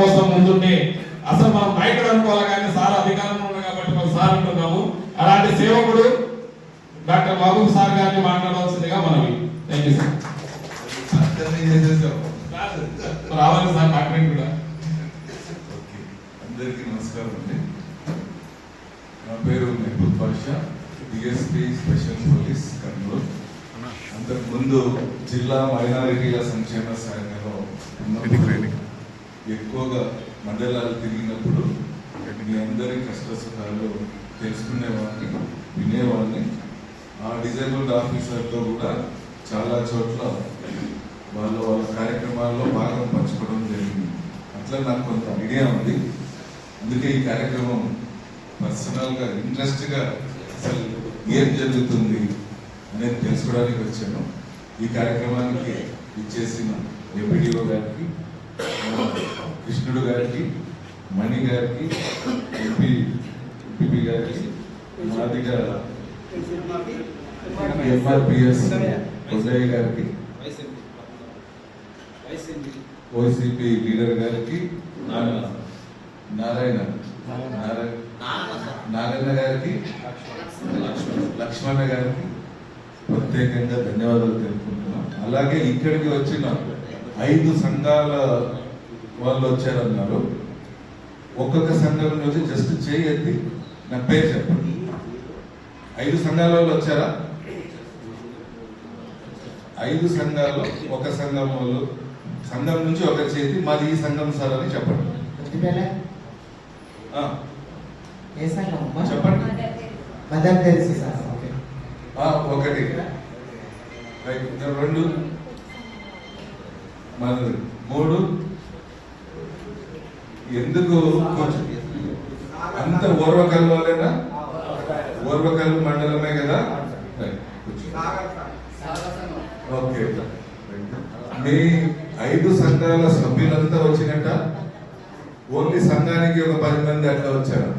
కోసం ముందుండి అసలు మనం నాయకుడు అనుకోవాలి కానీ సార్ అధికారంలో ఉన్నారు కాబట్టి మనం సార్ అంటున్నాము. అలాంటి సేవకుడు డాక్టర్ మహబూబ్ సార్ గారిని మాట్లాడవలసిందిగా మనవి. Thank you sir. రావాలి సార్ డాక్టరేట్ కూడా. ఓకే. అందరికీ నమస్కారం అండి. నా పేరు Mehboob Basha DSP special police Kurnool. అంతకు ముందు జిల్లా మైనారిటీల సంక్షేమ శాఖలో ఉన్నప్పుడు ఎక్కువగా మండలాలు తిరిగినప్పుడు మీ అందరి కష్ట సుఖాలు తెలుసుకునేవాడిని వినేవాడిని. ఆ డిజేబుల్డ్ ఆఫీసర్తో కూడా చాలా చోట్ల వాళ్ళ వాళ్ళ కార్యక్రమాల్లో భాగం పంచుకోవడం జరిగింది. అట్లా నాకు కొంత ఐడియా ఉంది. అందుకే ఈ కార్యక్రమం పర్సనల్గా ఇంట్రెస్ట్గా అసలు ఏం జరుగుతుంది అనేది తెలుసుకోవడానికి వచ్చాను. ఈ కార్యక్రమానికి ఇచ్చేసిన ఎంపీడీఓ గారికి కృష్ణుడు గారికి మణి గారికి ఎంపీ ఎంపీపీ గారికి మాదిగా ఎంఆర్పిఎస్ ఉదయ్ గారికి వైసీపీ లీడర్ గారికి నారాయణ నారాయణ నారాయణ గారికి లక్ష్మణ గారికి ప్రత్యేకంగా ధన్యవాదాలు తెలుపుకుంటున్నాం. అలాగే ఇక్కడికి వచ్చిన ఐదు సంఘాల వాళ్ళు వచ్చారన్నారు. ఒక్కొక్క సంఘం నుంచి జస్ట్ చేయి ఎత్తి నా పేరు చెప్పండి. ఐదు సంఘాల వాళ్ళు వచ్చారా? ఐదు సంఘాల్లో ఒక సంఘం వాళ్ళు సంఘం నుంచి ఒక చేతి మాది ఈ సంఘం సార్ అని చెప్పండి? చెప్పండి. ఒకటి. రైట్. రెండు. మనది మూడు. ఎందుకు అంత ఓర్వకల్లోలేనా? ఓర్వకల్లు మండలమే కదా? ఓకే మీ ఐదు సంఘాల సభ్యులంతా వచ్చినట్ట? ఓన్లీ సంఘానికి ఒక పది మంది అట్లా వచ్చారు?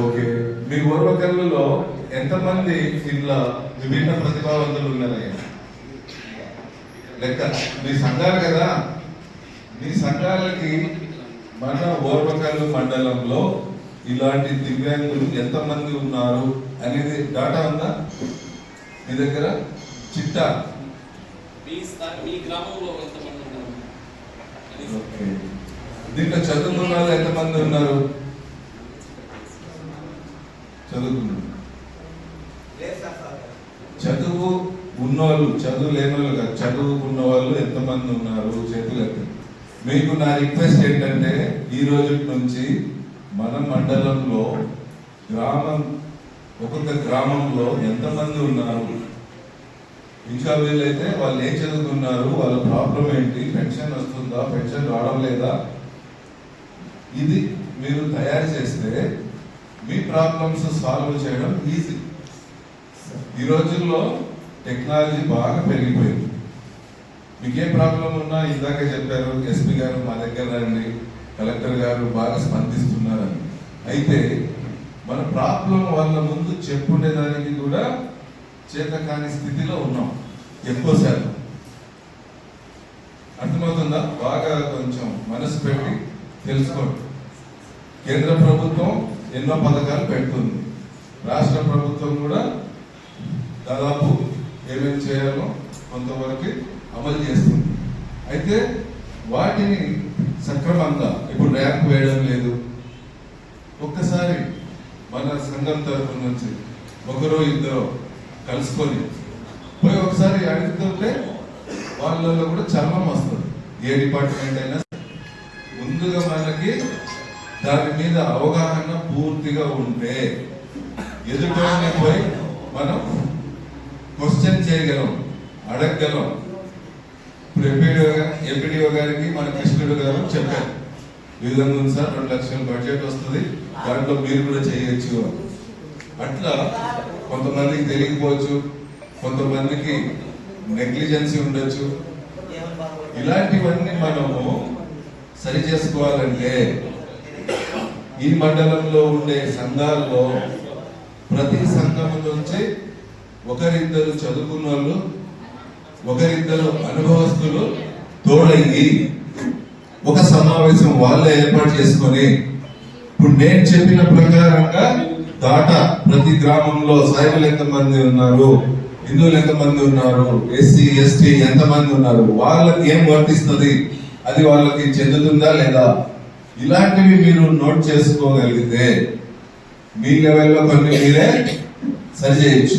ఓకే మీ ఓర్వకల్లులో ఎంతమంది ఇట్లా విభిన్న ప్రతిభావంతులు ఉన్నారయ్యా? లెక్క. మీ సంఘాలు కదా? మీ సంఘాలకి మన ఓర్వకల్లు మండలంలో ఇలాంటి దివ్యాంగులు ఎంతమంది ఉన్నారు అనేది డాటా ఉందా? మీ దగ్గర? చిట్టా? దీంట్లో చదువుకున్న వాళ్ళు ఎంతమంది ఉన్నారు? చదువుకున్నారు చదువు ఉన్నవాళ్ళు చదువు లేని వాళ్ళు కాదు చదువుకున్న వాళ్ళు ఎంతమంది ఉన్నారు? చేతులు ఎత్తండి మీకు నా రిక్వెస్ట్ ఏంటంటే ఈ రోజు నుంచి మన మండలంలో గ్రామం ఒక్కొక్క గ్రామంలో ఎంతమంది ఉన్నారు? ఇంకా వీళ్ళైతే వాళ్ళు ఏం చదువుకున్నారు వాళ్ళ ప్రాబ్లం ఏంటి? పెన్షన్ వస్తుందా? పెన్షన్ రావడం లేదా? ఇది మీరు తయారు చేస్తే మీ ప్రాబ్లమ్స్ సాల్వ్ చేయడం ఈజీ. ఈ రోజుల్లో టెక్నాలజీ బాగా పెరిగిపోయింది. మీకు ఏ ప్రాబ్లం ఉన్నా ఇందాకే చెప్పారు ఎస్పీ గారు మా దగ్గర రండి కలెక్టర్ గారు బాగా స్పందిస్తున్నారని. అయితే మన ప్రాబ్లం వాళ్ళ ముందు చెప్పుండేదానికి కూడా చేత కాని స్థితిలో ఉన్నాం ఎక్కువ శాతం. అర్థమవుతుందా? బాగా కొంచెం మనసు పెట్టి తెలుసుకోండి. కేంద్ర ప్రభుత్వం ఎన్నో పథకాలు పెడుతుంది. రాష్ట్ర ప్రభుత్వం కూడా దాదాపు ఏమేమి చేయాలో కొంతవరకు అమలు చేస్తుంది. అయితే వాటిని సక్రమంగా ఇప్పుడు ర్యాంప్ వేయడం లేదు. ఒక్కసారి మన సంఘం తరపు నుంచి ఒకరో ఇద్దరు కలుసుకొని పోయి ఒకసారి అడుగుతుంటే వాళ్ళలో కూడా చర్మం వస్తుంది. ఏ డిపార్ట్మెంట్ అయినా ముందుగా మనకి దాని మీద అవగాహన పూర్తిగా ఉంటే ఎదుటోని పోయి మనం క్వశ్చన్ చేయగలం. అడగగలం. ఇప్పుడు ఎంపీడీఓ ఎంపీడీఓ గారికి మన కృష్ణుడు గారు చెప్పారు. ఈ విధంగా ఉంది సార్ రెండు లక్షల బడ్జెట్ వస్తుంది దాంట్లో మీరు కూడా చేయొచ్చు అట్లా కొంతమందికి తెలియకపోవచ్చు కొంతమందికి నెగ్లిజెన్సీ ఉండొచ్చు. ఇలాంటివన్నీ మనము సరి చేసుకోవాలంటే ఈ మండలంలో ఉండే సంఘాల్లో ప్రతి సంఘం నుంచి ఒకరిద్దరు చదువుకున్న వాళ్ళు ఒకరిద్దరు అనుభవస్తులు తోడయ్యి ఒక సమావేశం వాళ్ళే ఏర్పాటు చేసుకొని ఇప్పుడు నేను చెప్పిన ప్రకారంగా దాట ప్రతి గ్రామంలో సాయిబులు ఎంతమంది ఉన్నారు హిందువులు ఎంతమంది ఉన్నారు ఎస్సీ ఎస్టీ ఎంతమంది ఉన్నారు వాళ్ళకి ఏం వర్తిస్తుంది? అది వాళ్ళకి చెందుతుందా లేదా? ఇలాంటివి మీరు నోట్ చేసుకోగలిగితే మీ లెవెల్లో కొన్ని మీరే సరి చేయొచ్చు.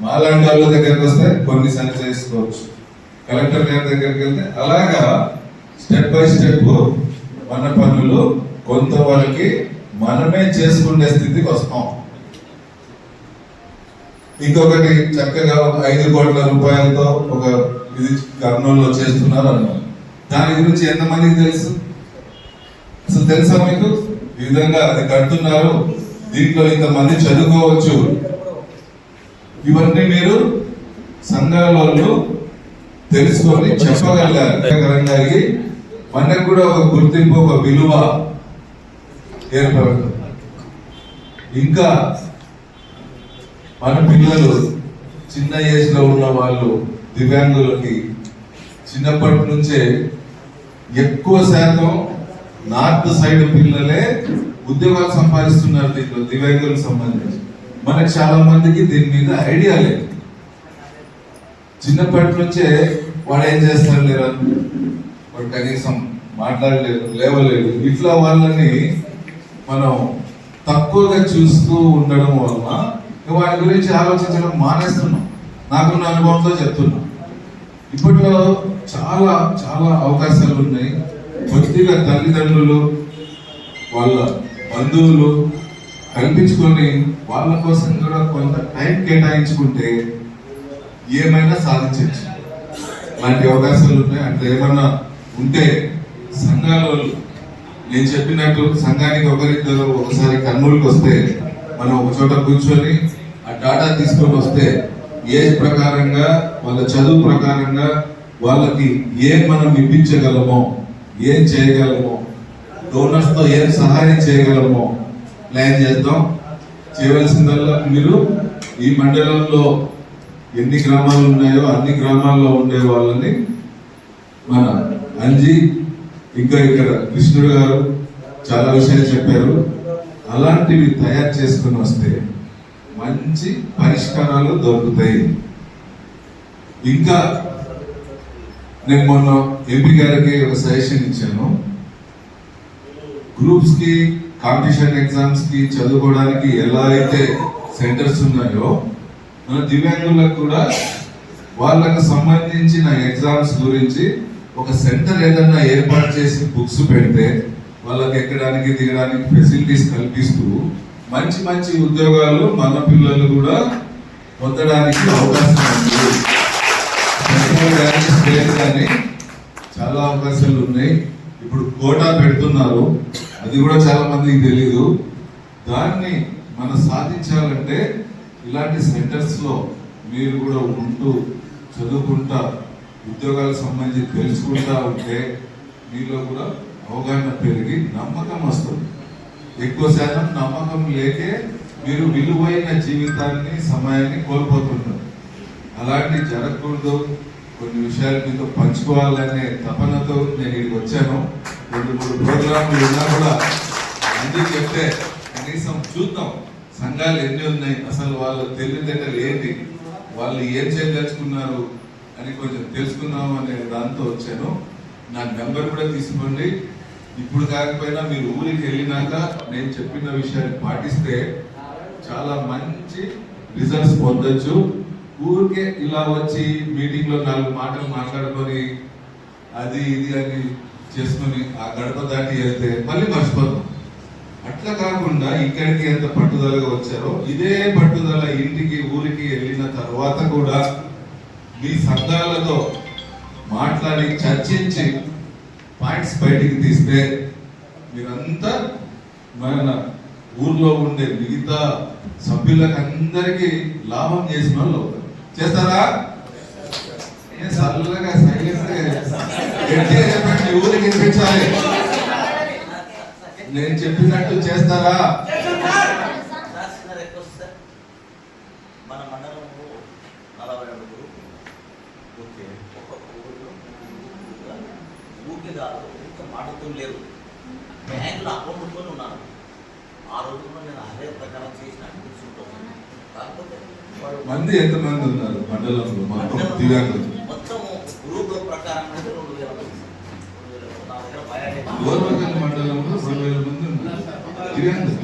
మాలాంటి వాళ్ళ దగ్గరికి వస్తే కొన్ని సరి చేసుకోవచ్చు. కలెక్టర్ గారి దగ్గరికి వెళ్తే అలాగా స్టెప్ బై స్టెప్ మన పనులు కొంతవరకు మనమే చేసుకునే స్థితికి వస్తాం. ఇంకొకటి చక్కగా ఒక ఐదు కోట్ల రూపాయలతో ఒక ఇది కర్నూలులో చేస్తున్నారు అన్నారు దాని గురించి ఎంతమందికి తెలుసు? అసలు తెలుసా మీకు? ఈ విధంగా అది కడుతున్నారు. దీంట్లో ఇంతమంది చదువుకోవచ్చు. ఇవన్నీ మీరు సంఘాలలో తెలుసుకొని చెప్పగలిగారు. అయ్యి మనకు కూడా ఒక గుర్తింపు ఒక విలువ ఏర్పడుతుంది. ఇంకా మన పిల్లలు చిన్న ఏజ్లో ఉన్న వాళ్ళు దివ్యాంగులకి చిన్నప్పటి నుంచే ఎక్కువ శాతం నార్త్ సైడ్ పిల్లలే ఉద్యోగాలు సంపాదిస్తున్నారు దీంట్లో దివ్యాంగులకు సంబంధించి. మనకు చాలా మందికి దీని మీద ఐడియా లేదు. చిన్నప్పటి నుంచే వాడు ఏం చేస్తాడు లేరా? వాడు కనీసం మాట్లాడలేదు లేవలేదు. ఇట్లా వాళ్ళని మనం తక్కువగా చూస్తూ ఉండడం వలన వాటి గురించి ఆలోచించడం మానేస్తున్నాం. నాకున్న అనుభవంతో చెప్తున్నా. ఇప్పట్లో చాలా చాలా అవకాశాలు ఉన్నాయి. కొద్దిగా తల్లిదండ్రులు వాళ్ళ బంధువులు కల్పించుకొని వాళ్ళ కోసం కూడా కొంత టైం కేటాయించుకుంటే ఏమైనా సాధించవచ్చు అలాంటి అవకాశాలు ఉన్నాయి అట్లా ఏమన్నా ఉంటే సంఘాలు నేను చెప్పినట్టు సంఘానికి ఒకరిద్దరు ఒకసారి కర్నూలుకి వస్తే మనం ఒక చోట కూర్చొని ఆ డాటా తీసుకొని వస్తే ఏజ్ ప్రకారంగా వాళ్ళ చదువు ప్రకారంగా వాళ్ళకి ఏం మనం ఇప్పించగలమో ఏం చేయగలమో డోనర్స్తో ఏం సహాయం చేయగలమో ప్లాన్ చేద్దాం. చేయవలసిందల్లా మీరు ఈ మండలంలో ఎన్ని గ్రామాలు ఉన్నాయో అన్ని గ్రామాల్లో ఉండే వాళ్ళని మన అంజి ఇంకా ఇక్కడ కృష్ణుడు గారు చాలా విషయాలు చెప్పారు. అలాంటివి తయారు చేసుకుని వస్తే మంచి పరిష్కారాలు దొరుకుతాయి. ఇంకా నేను మొన్న ఎంపీ గారికి ఒక సజెషన్ ఇచ్చాను. గ్రూప్స్కి కాంపిటీషన్ ఎగ్జామ్స్కి చదువుకోవడానికి ఎలా అయితే సెంటర్స్ ఉన్నాయో మన దివ్యాంగులకు కూడా వాళ్ళకు సంబంధించిన ఎగ్జామ్స్ గురించి ఒక సెంటర్ ఏదన్నా ఏర్పాటు చేసి బుక్స్ పెడితే వాళ్ళకి ఎక్కడానికి దిగడానికి ఫెసిలిటీస్ కల్పిస్తూ మంచి మంచి ఉద్యోగాలు మన పిల్లలు కూడా పొందడానికి అవకాశం ఉంది. కానీ చాలా అవకాశాలు ఉన్నాయి. ఇప్పుడు కోటా పెడుతున్నారు. అది కూడా చాలా మందికి తెలీదు. దాన్ని మనం సాధించాలంటే ఇలాంటి సెంటర్స్లో మీరు కూడా ఉంటూ చదువుకుంటా ఉద్యోగాలకు సంబంధించి తెలుసుకుంటా ఉంటే మీలో కూడా అవగాహన పెరిగి నమ్మకం వస్తుంది. ఎక్కువ శాతం నమ్మకం లేకే మీరు విలువైన జీవితాన్ని సమయాన్ని కోల్పోతున్నారు. అలాంటి జరగకూడదు. కొన్ని విషయాలు మీతో పంచుకోవాలనే తపనతో నేను ఇక్కడికి వచ్చాను. రెండు మూడు ప్రోగ్రాములు ఉన్నా కూడా అందుకు చెప్తే కనీసం చూద్దాం. సంఘాలు ఎన్ని ఉన్నాయి? అసలు వాళ్ళ తెలివితేటలు ఏంటి? వాళ్ళు ఏం చేయదలుచుకున్నారు అని కొంచెం తెలుసుకుందాం అనే దాంతో వచ్చాను. నా నెంబర్ కూడా తీసుకోండి. ఇప్పుడు కాకపోయినా మీరు ఊరికి వెళ్ళినాక నేను చెప్పిన విషయాన్ని పాటిస్తే చాలా మంచి రిజల్ట్స్ పొందొచ్చు. ఊరికే ఇలా వచ్చి మీటింగ్లో నాలుగు మాటలు మాట్లాడుకొని అది ఇది అని చేసుకొని ఆ గడప దాటి వెళ్తే మళ్ళీ మర్చిపోతాం. అట్లా కాకుండా ఇక్కడికి ఎంత పట్టుదలగా వచ్చారో ఇదే పట్టుదల ఇంటికి ఊరికి వెళ్ళిన తర్వాత కూడా మీ సంఘాలతో మాట్లాడి చర్చించి పాయింట్స్ బయటికి తీస్తే మీరంతా మన ఊర్లో ఉండే మిగతా సభ్యులకు అందరికీ లాభం చేసిన వాళ్ళు అవుతారు. చేస్తారా? ఏ చల్లగా సైలెంట్ చెప్పండి ఊరికి వినిపించాలి. నేను చెప్పినట్టు చేస్తారా? మన మండలంలో నలభై అడుగులు ఓకే. ఒక్కొక్క ఊరిలో ఊరికే కాదు ఊరికే మాటతో లేరు బ్యాంకులో అకౌంట్తో ఉన్నాను. ఆ రోజుల్లో నేను అదే ప్రకారం చేసిన కాకపోతే మంది ఎంతమంది ఉన్నారు మండలంలో? మొత్తం దివ్యాంగులు మొత్తం గ్రూప్ ప్రకారం అయితే రెండు వేల మంది. రెండు వేల మంది. నా దగ్గర బయాలజీ గోర్వకల్ మండలంలో రెండు వేల మంది ఉన్నారు దివ్యాంగులు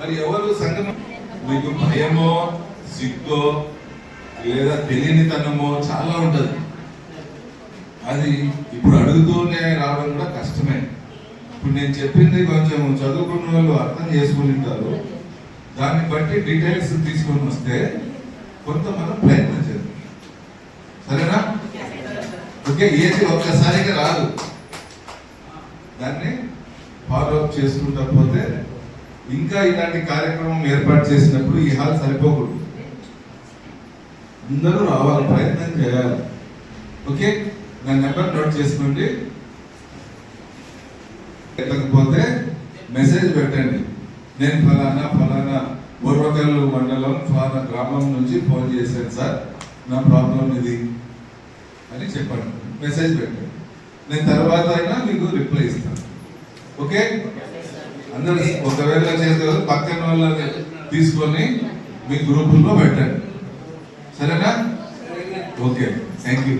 మరి ఎవరు సంఘం మీకు భయమో సిగ్గో లేదా తెలియనితనమో చాలా ఉంటది. అది ఇప్పుడు అడుగుతూనే రావడం కూడా కష్టమే. ఇప్పుడు నేను చెప్పింది కొంచెం చదువుకున్న వాళ్ళు అర్థం చేసుకుంటారు దాన్ని బట్టి డీటెయిల్స్ తీసుకొని వస్తే కొంత మనం ప్రయత్నం చేద్దాం. సరేనా? ఓకే ఏది ఒక్కసారిగా రాదు. దాన్ని ఫాలోఅప్ చేసుకుంటా పోతే ఇంకా ఇలాంటి కార్యక్రమం ఏర్పాటు చేసినప్పుడు ఈ హాల్ సరిపోకూడదు. అందరూ రావాలి ప్రయత్నం చేయాలి. ఓకే? నా నెంబర్ నోట్ చేసుకోండి. ఎత్తకపోతే మెసేజ్ పెట్టండి. నేను ఫలానా ఫలానా పూర్వకల్లు మండలం ఫలానా గ్రామం నుంచి ఫోన్ చేశాను సార్. నా ప్రాబ్లం ఇది అని చెప్పండి. మెసేజ్ పెట్టండి. నేను తర్వాత అయినా మీకు రిప్లై ఇస్తాను ఓకే? అందరూ ఒకవేళ చేసే పక్కన వాళ్ళని తీసుకొని మీ గ్రూపుల్లో పెట్టండి. సరేనా? ఓకే. Thank you